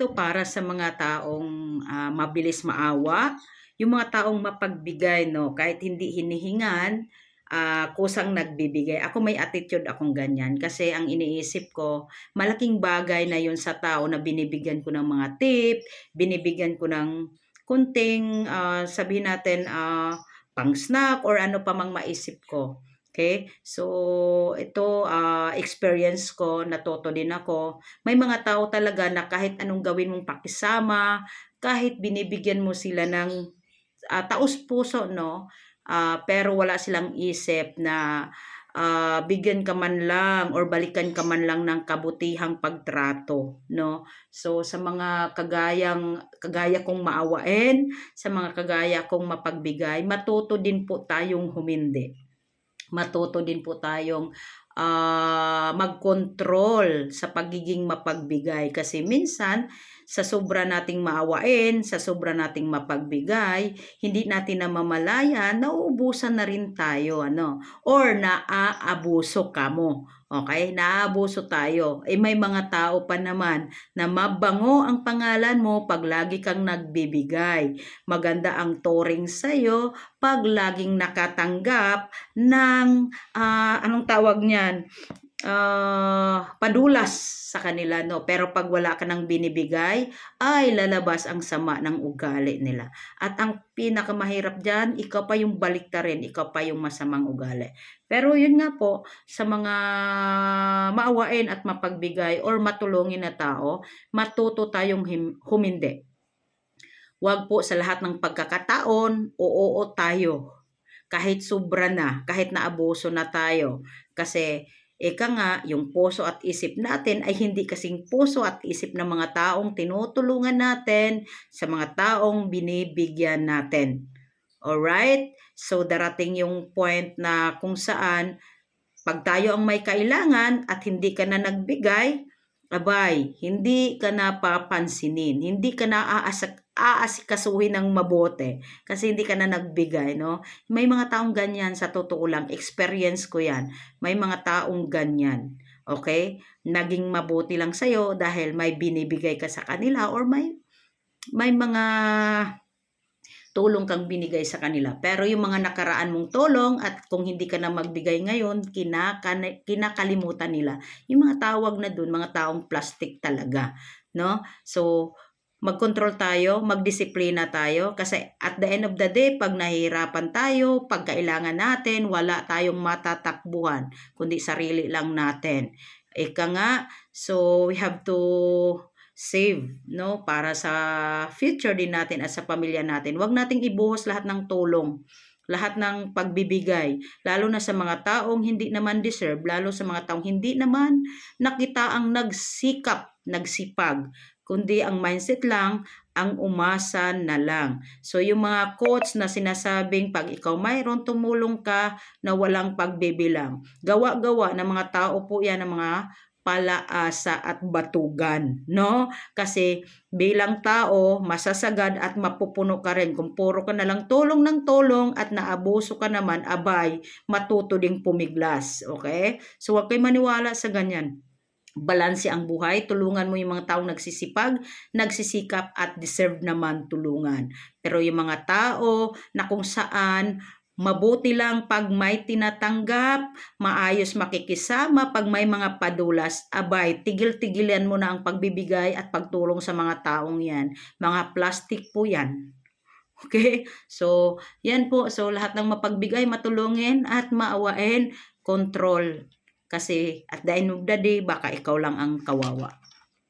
Ito para sa mga taong ah, mabilis maawa, yung mga taong mapagbigay, no? Kahit hindi hinihingan, ah, kusang nagbibigay. Ako may attitude akong ganyan kasi ang iniisip ko, malaking bagay na yun sa tao na binibigyan ko ng mga tip, binibigyan ko ng kunting, ah, sabihin natin, ah, pang snack or ano pa mang maisip ko. Okay? So, ito, ah, experience ko, natuto din ako. May mga tao talaga na kahit anong gawin mong pakisama, kahit binibigyan mo sila ng ah, taos-puso, no? Ah, pero wala silang isip na ah, bigyan ka man lang or balikan ka man lang ng kabutihang pagtrato, no? So, sa mga kagayang, kagaya kong maawain, sa mga kagaya kong mapagbigay, matuto din po tayong humindi matuto din po tayong ah, mag-control sa pagiging mapagbigay kasi minsan sa sobra nating maawain, sa sobra nating mapagbigay, hindi natin namamalayan, nauubusan na rin tayo, ano, or naaabuso ka mo. Okay, naaabuso tayo. Eh may mga tao pa naman na mabango ang pangalan mo pag lagi kang nagbibigay. Maganda ang touring sa'yo pag laging nakatanggap ng, ah, anong tawag niyan? Ah, padulas sa kanila, no? Pero pag wala ka nang binibigay, ay lalabas ang sama ng ugali nila. At ang pinakamahirap dyan, ikaw pa yung baliktarin, ikaw pa yung masamang ugali. Pero yun nga po, sa mga maawain at mapagbigay or matulungin na tao, matuto tayong humindi. Huwag po sa lahat ng pagkakataon, oo tayo. Kahit sobra na, kahit naabuso na tayo. Kasi Ika nga, yung puso at isip natin ay hindi kasing puso at isip ng mga taong tinutulungan natin sa mga taong binibigyan natin. Alright? So, darating yung point na kung saan pag tayo ang may kailangan at hindi ka na nagbigay, abay, hindi ka na papansinin, hindi ka na aasak, aasikasuhin ng mabote kasi hindi ka na nagbigay, no? May mga taong ganyan sa totoo lang, experience ko yan. May mga taong ganyan. Okay? Naging mabuti lang sa'yo dahil may binibigay ka sa kanila or may may mga tulong kang binigay sa kanila. Pero yung mga nakaraan mong tulong at kung hindi ka na magbigay ngayon, kinaka- kinakalimutan nila. Yung mga tawag na dun, mga taong plastic talaga. No? So, mag-control tayo, magdisiplina tayo kasi at the end of the day, pag nahihirapan tayo, pag kailangan natin, wala tayong matatakbuhan, kundi sarili lang natin. Ika nga, so we have to save, no? Para sa future din natin at sa pamilya natin. Huwag nating ibuhos lahat ng tulong lahat ng pagbibigay, lalo na sa mga taong hindi naman deserve, lalo sa mga taong hindi naman nakita ang nagsikap, nagsipag, kundi ang mindset lang, ang umasa na lang. So yung mga quotes na sinasabing pag ikaw mayroon, tumulong ka na walang pagbibilang. Gawa-gawa ng mga tao po yan, ng mga palaasa at batugan, no? Kasi bilang tao, masasagad at mapupuno ka rin. Kung puro ka na lang tulong ng tulong at naabuso ka naman, abay, matuto ding pumiglas, okay? So huwag kayo maniwala sa ganyan balanse ang buhay, tulungan mo yung mga taong nagsisipag, nagsisikap at deserve naman tulungan. Pero yung mga tao na kung saan Mabuti lang pag may tinatanggap, maayos makikisama pag may mga padulas, abay, tigil-tigilan mo na ang pagbibigay at pagtulong sa mga taong yan. Mga plastic po yan. Okay? So, yan po. So, lahat ng mapagbigay, matulungin at maawain, control. Kasi at the end of the day, baka ikaw lang ang kawawa.